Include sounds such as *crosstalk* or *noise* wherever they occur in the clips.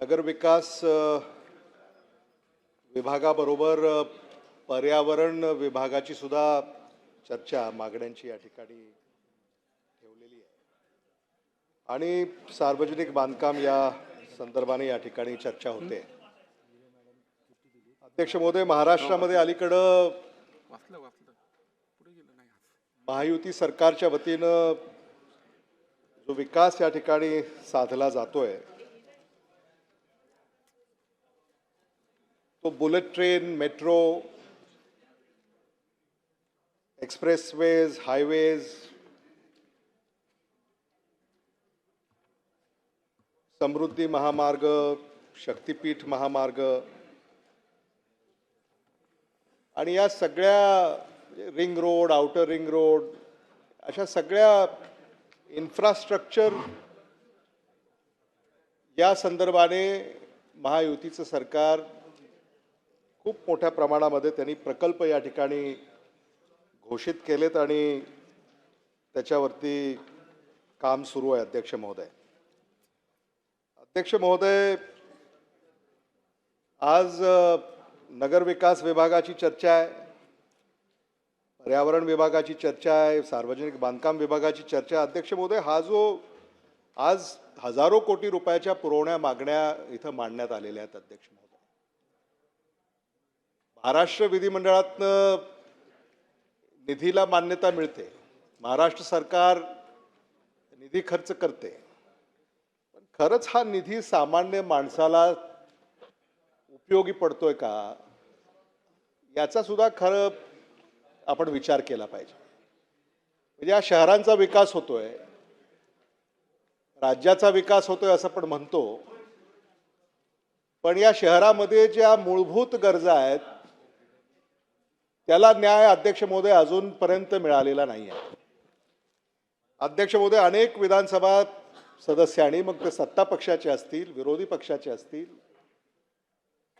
नगरविकास विभागाबरोबर पर्यावरण विभागाची सुद्धा चर्चा मागण्यांची या ठिकाणी ठेवलेली आहे. आणि सार्वजनिक बांधकाम या संदर्भाने या ठिकाणी चर्चा होते. अध्यक्ष महोदय महाराष्ट्रामध्ये अलीकडं महायुती सरकारच्या वतीनं जो विकास या ठिकाणी साधला जातोय तो bullet train metro expressways highways Samruddhi महामार्ग शक्तीपीठ महामार्ग. आणि या सगळ्या ring road outer ring road अशा सगळ्या इन्फ्रास्ट्रक्चर या संदर्भाने महायुतीचं सरकार खूप मोठ्या प्रमाणामध्ये त्यांनी प्रकल्प या ठिकाणी घोषित केलेत आणि त्याच्यावरती काम सुरू आहे अध्यक्ष महोदय अध्यक्ष महोदय आज नगरविकास विभागाची चर्चा आहे पर्यावरण विभागाची चर्चा आहे सार्वजनिक बांधकाम विभागाची चर्चा आहे. अध्यक्ष महोदय हा जो आज हजारो कोटी रुपयाच्या पुरवण्या मागण्या इथं मांडण्यात आलेल्या आहेत अध्यक्ष महोदय महाराष्ट्र विधिमंडळातनं निधीला मान्यता मिळते. महाराष्ट्र सरकार निधी खर्च करते. पण खरंच हा निधी सामान्य माणसाला उपयोगी पडतोय का? याचा सुद्धा खरं आपण विचार केला पाहिजे. म्हणजे या शहरांचा विकास होतोय राज्याचा विकास होतोय असं आपण म्हणतो. पण या शहरामध्ये ज्या मूलभूत गरजा आहेत त्याला न्याय अध्यक्ष महोदय अजूनपर्यंत मिळालेला नाही आहे अध्यक्ष महोदय अनेक विधानसभा सदस्यांनी मग ते सत्ता पक्षाचे असतील विरोधी पक्षाचे असतील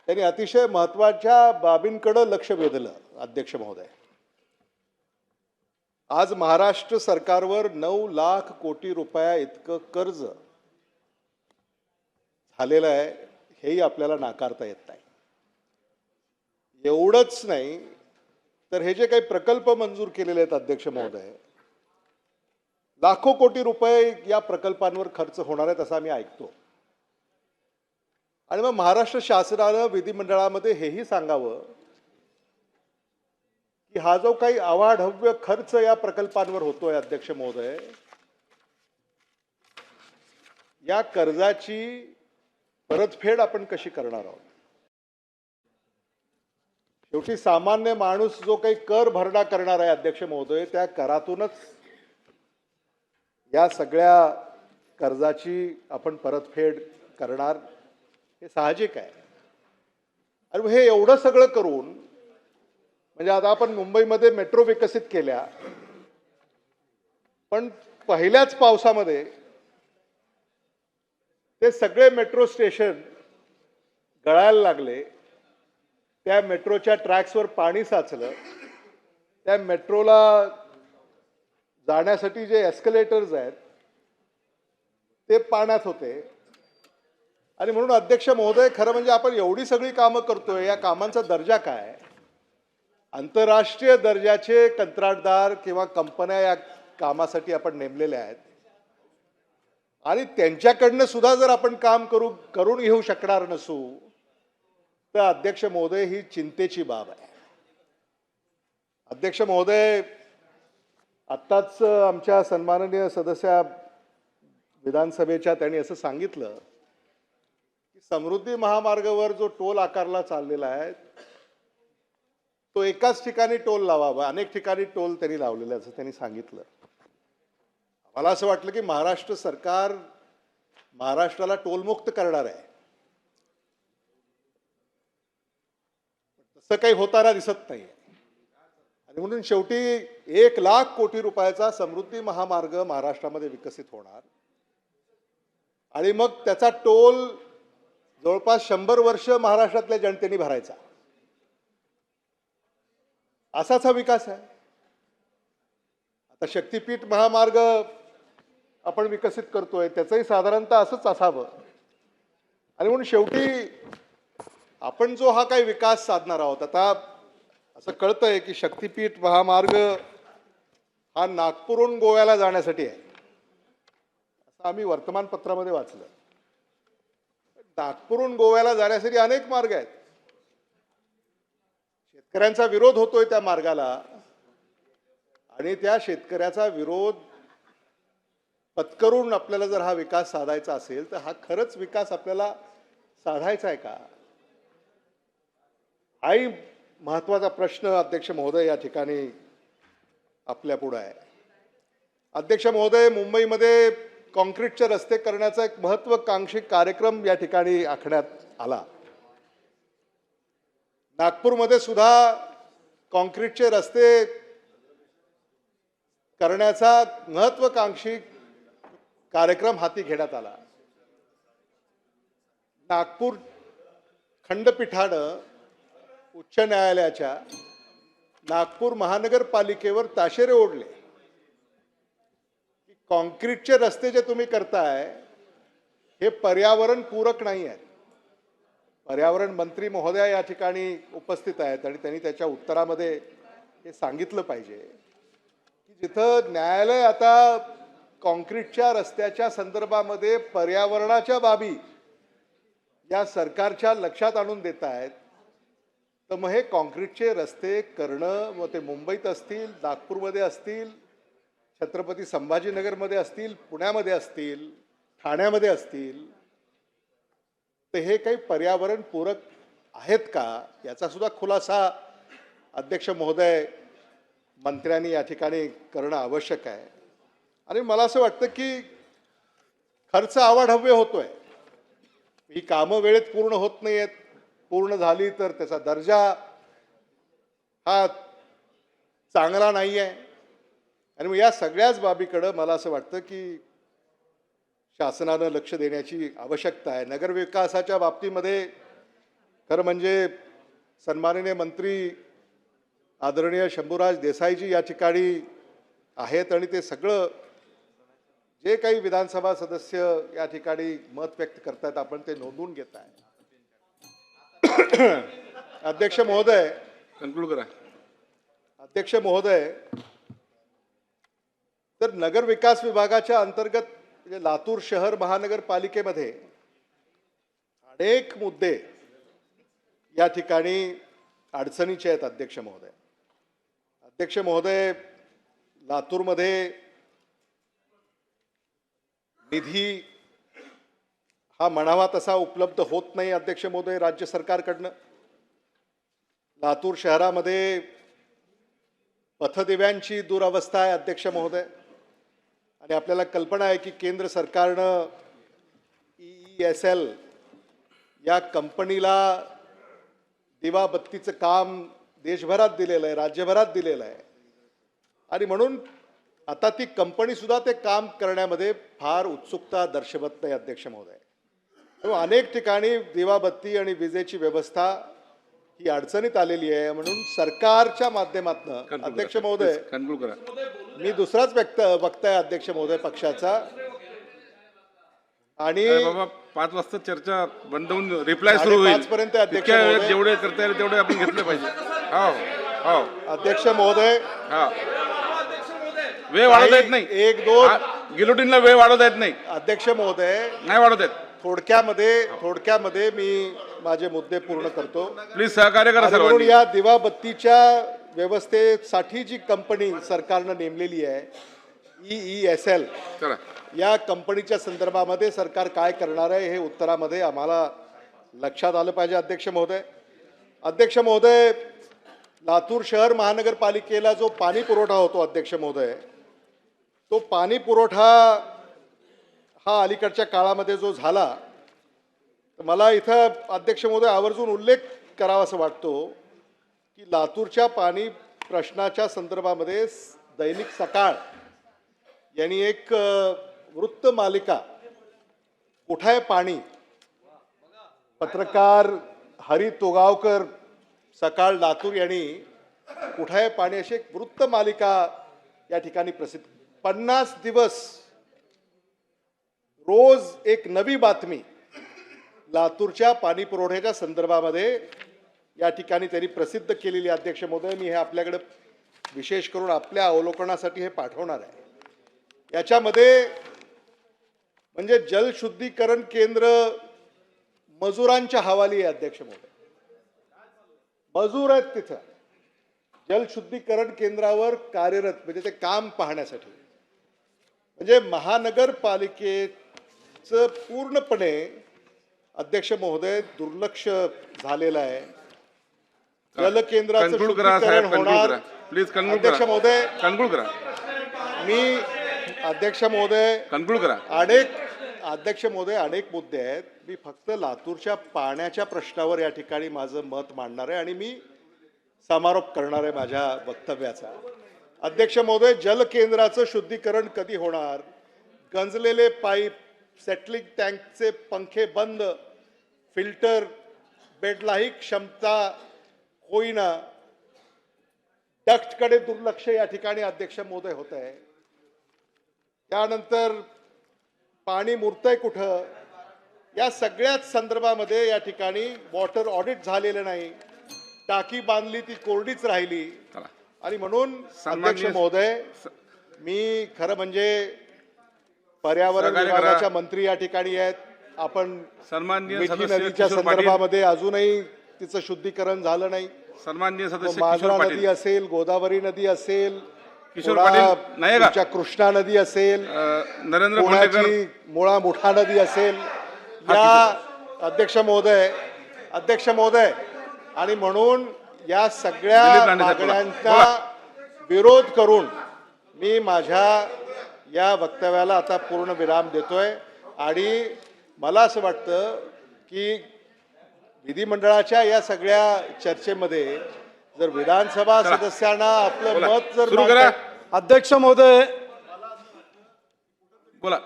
त्यांनी अतिशय महत्त्वाच्या बाबींकडं लक्ष वेधलं अध्यक्ष महोदय. आज महाराष्ट्र सरकारवर नऊ लाख कोटी रुपया इतकं कर्ज झालेलं आहे हेही आपल्याला नाकारता येत नाही. एवढंच नाही तर हे जे काही प्रकल्प मंजूर केलेले आहेत अध्यक्ष महोदय लाखो कोटी रुपये या प्रकल्पांवर खर्च होणार आहेत असं आम्ही ऐकतो. आणि मग महाराष्ट्र शासनानं विधिमंडळामध्ये हेही सांगावं की हा जो काही अवाढव्य खर्च या प्रकल्पांवर होतोय अध्यक्ष महोदय या कर्जाची परतफेड आपण कशी करणार आहोत? शेवटी सामान्य माणूस जो काही कर भरणा करणार आहे अध्यक्ष महोदय त्या करातूनच या सगळ्या कर्जाची आपण परतफेड करणार हे साहजिक आहे. आणि हे एवढं सगळं करून म्हणजे आता आपण मुंबईमध्ये मेट्रो विकसित केल्या पण पहिल्याच पावसामध्ये ते सगळे मेट्रो स्टेशन गळायला लागले. त्या मेट्रोच्या ट्रॅक्सवर पाणी साचलं. त्या मेट्रोला जाण्यासाठी जे एस्कलेटर्स आहेत ते पाण्यात होते. आणि म्हणून अध्यक्ष महोदय खरं म्हणजे आपण एवढी सगळी कामं करतोय या कामांचा दर्जा काय? आंतरराष्ट्रीय दर्जाचे कंत्राटदार किंवा कंपन्या या कामासाठी आपण नेमलेल्या आहेत. आणि त्यांच्याकडनं सुद्धा जर आपण काम करू करून घेऊ शकणार नसू तर अध्यक्ष महोदय ही चिंतेची बाब आहे. अध्यक्ष महोदय आत्ताच आमच्या सन्माननीय सदस्या विधानसभेच्या त्यांनी असं सांगितलं की समृद्धी महामार्गावर जो टोल आकारला चाललेला आहे तो एकाच ठिकाणी टोल लावावा अनेक ठिकाणी टोल त्यांनी लावलेला आहे, असं त्यांनी सांगितलं. मला असं वाटलं की महाराष्ट्र सरकार महाराष्ट्राला टोलमुक्त करणार आहे. असं काही होताना दिसत नाही आणि म्हणून शेवटी एक लाख कोटी रुपयाचा समृद्धी महामार्ग महाराष्ट्रामध्ये विकसित होणार. आणि मग त्याचा टोल जवळपास शंभर वर्ष महाराष्ट्रातल्या जनतेने भरायचा. असाच हा विकास आहे. आता शक्तीपीठ महामार्ग आपण विकसित करतोय त्याचंही साधारणतः असंच असावं. आणि म्हणून शेवटी आपण जो हा काही विकास साधणार आहोत आता असं कळतंय की शक्तीपीठ महामार्ग हा नागपूरहून गोव्याला जाण्यासाठी आहे. असं आम्ही वर्तमानपत्रामध्ये वाचलं. नागपूरहून गोव्याला जाण्यासाठी अनेक मार्ग आहेत. शेतकऱ्यांचा विरोध होतोय त्या मार्गाला आणि त्या शेतकऱ्याचा विरोध पत्करून आपल्याला जर हा विकास साधायचा असेल तर हा खरंच विकास आपल्याला साधायचा आहे का? आई महत्त्वाचा प्रश्न अध्यक्ष महोदय या ठिकाणी आपल्या पुढं आहे. अध्यक्ष महोदय मुंबईमध्ये कॉन्क्रीटचे रस्ते करण्याचा एक महत्त्वाकांक्षी कार्यक्रम या ठिकाणी आखण्यात आला. नागपूरमध्ये सुद्धा कॉन्क्रीटचे रस्ते करण्याचा महत्वाकांक्षी कार्यक्रम हाती घेण्यात आला. नागपूर खंडपीठानं उच्च न्यायालयाच्या नागपूर महानगरपालिकेवर ताशेरे ओढले. की कॉन्क्रीटचे रस्ते जे तुम्ही करताय हे पर्यावरण पूरक नाही आहेत. पर्यावरण मंत्री महोदया या ठिकाणी उपस्थित आहेत आणि त्यांनी त्याच्या उत्तरामध्ये हे सांगितलं पाहिजे. की जिथं न्यायालय आता कॉन्क्रीटच्या रस्त्याच्या संदर्भामध्ये पर्यावरणाच्या बाबी या सरकारच्या लक्षात आणून देत आहेत तर मग हे कॉन्क्रीटचे रस्ते करणं मग ते मुंबईत असतील नागपूरमध्ये असतील छत्रपती संभाजीनगरमध्ये असतील पुण्यामध्ये असतील ठाण्यामध्ये असतील तर हे काही पर्यावरण पूरक आहेत का? याचा सुद्धा खुलासा अध्यक्ष महोदय मंत्र्यांनी या ठिकाणी करणं आवश्यक आहे. आणि मला असं वाटतं की खर्च आवाढव्य होतोय. ही कामं वेळेत पूर्ण होत नाही आहेत पूर्ण झाली तर त्याचा दर्जा हा चांगला नाही आहे आणि मग या सगळ्याच बाबीकडं मला असं वाटतं की शासनानं लक्ष देण्याची आवश्यकता आहे. नगरविकासाच्या बाबतीमध्ये खरं म्हणजे सन्माननीय मंत्री आदरणीय शंभूराज देसाईजी या ठिकाणी आहेत आणि ते सगळं जे काही विधानसभा सदस्य या ठिकाणी मत व्यक्त करतायत आपण ते नोंदवून घेत आहे. *coughs* अध्यक्ष महोदय. कन्क्लूड करा. अध्यक्ष महोदय तर नगर विकास विभागाच्या अंतर्गत म्हणजे लातूर शहर महानगरपालिकेमध्ये अनेक मुद्दे या ठिकाणी अडचणीचे आहेत अध्यक्ष महोदय. अध्यक्ष महोदय लातूरमध्ये निधी हा म्हणावा तसा उपलब्ध होत नाही अध्यक्ष महोदय राज्य सरकारकडनं. लातूर शहरामध्ये पथदिव्यांची दुरावस्था आहे अध्यक्ष महोदय. आणि आपल्याला कल्पना आहे की केंद्र सरकारनं ई एस एल या कंपनीला दिवाबत्तीचं काम देशभरात दिलेलं आहे राज्यभरात दिलेलं आहे. आणि म्हणून आता ती कंपनी सुद्धा ते काम करण्यामध्ये फार उत्सुकता दर्शवत नाही अध्यक्ष महोदय. अनेक ठिकाणी दिवाबत्ती आणि विजेची व्यवस्था ही अडचणीत आलेली आहे म्हणून सरकारच्या माध्यमातून अध्यक्ष महोदय मी दुसराच व्यक्त वक्ता आहे अध्यक्ष महोदय पक्षाचा. आणि पाच वाजता चर्चा बंद होऊन रिप्लाय सुरू होईल. पर्यंत अध्यक्ष. जेवढे करता येईल तेवढे आपण घेतले पाहिजे. हो हो अध्यक्ष महोदय. हा वेळ वाढवता येत नाही. एक दोन. हा, गिलोटिनला वेळ वाढवता येत नाही. अध्यक्ष महोदय. नाही वाढवता येत. थोडक्यामध्ये थोडक्यामध्ये मी माझे मुद्दे पूर्ण करतो. प्लीज सहकार्य करा आणि म्हणून या दिवाबत्तीच्या व्यवस्थेसाठी जी कंपनी सरकारनं नेमलेली आहे ई ई एस एल या कंपनीच्या संदर्भामध्ये सरकार काय करणार आहे हे उत्तरामध्ये आम्हाला लक्षात आलं पाहिजे अध्यक्ष महोदय. अध्यक्ष महोदय लातूर शहर महानगरपालिकेला जो पाणी पुरवठा होतो अध्यक्ष महोदय तो पाणी पुरवठा हा अलीकडच्या काळामध्ये जो झाला तर मला इथं अध्यक्ष महोदय आवर्जून उल्लेख करावा असं वाटतो की लातूरच्या पाणी प्रश्नाच्या संदर्भामध्ये दैनिक सकाळ यांनी एक वृत्त मालिका कुठाय पाणी? पत्रकार हरी तोगावकर सकाळ लातूर यांनी कुठाय पाणी अशी एक वृत्त मालिका या ठिकाणी प्रसिद्ध. पन्नास दिवस रोज एक नवी बातमी लातूरच्या पाणी पुरवठ्याच्या संदर्भामध्ये या ठिकाणी त्यांनी प्रसिद्ध केलेली अध्यक्ष महोदय मी हे आपल्याकडे विशेष करून आपल्या अवलोकनासाठी हे पाठवणार आहे. याच्यामध्ये म्हणजे जलशुद्धीकरण केंद्र मजुरांच्या हवाली आहे अध्यक्ष महोदय. मजूर आहेत तिथं. जलशुद्धीकरण केंद्रावर कार्यरत म्हणजे ते काम पाहण्यासाठी. म्हणजे महानगरपालिकेत महानगरपालिकेचं पूर्णपणे अध्यक्ष महोदय दुर्लक्ष झालेलं आहे. जलकेंद्राचं शुद्धीकरण होणार. प्लीज अध्यक्ष महोदय कन्क्लूड करा मी अध्यक्ष महोदय कन्क्लूड करा अनेक अध्यक्ष महोदय अनेक मुद्दे आहेत. मी फक्त लातूरच्या पाण्याच्या प्रश्नावर या ठिकाणी माझं मत मांडणार आहे आणि मी समारोप करणार आहे माझ्या वक्तव्याचा. अध्यक्ष महोदय जलकेंद्राचं शुद्धीकरण कधी होणार? गंजलेले पाईप सेटलिंग टँकचे पंखे बंद फिल्टर बेडलाही क्षमता होईना. डक्टकडे दुर्लक्ष या ठिकाणी अध्यक्ष महोदय होत आहे. त्यानंतर पाणी मुरतंय कुठं? या सगळ्याच संदर्भामध्ये या ठिकाणी वॉटर ऑडिट झालेलं नाही. टाकी बांधली ती कोरडीच राहिली. आणि म्हणून अध्यक्ष महोदय मी खरं म्हणजे पर्यावरण. विभागाच्या मंत्री या ठिकाणी आहेत आपण सन्माननीय मिठी नदीच्या संदर्भामध्ये अजूनही तिचं शुद्धीकरण झालं नाही सन्माननीय सदस्य मांजरा नदी असेल गोदावरी नदी असेल किशोर पाटील, नाही का? कृष्णा नदी असेल नरेंद्र पुण्याची मुळा मुठा नदी असेल या अध्यक्ष महोदय अध्यक्ष महोदय आणि म्हणून या सगळ्या. मागण्यांचा विरोध करून मी माझ्या या वक्तव्याला आता पूर्ण विराम देतोय आणि मला असं वाटतं की विधिमंडळाच्या या सगळ्या चर्चेमध्ये जर विधानसभा. सदस्यांना आपलं. मत जर अध्यक्ष महोदय बोला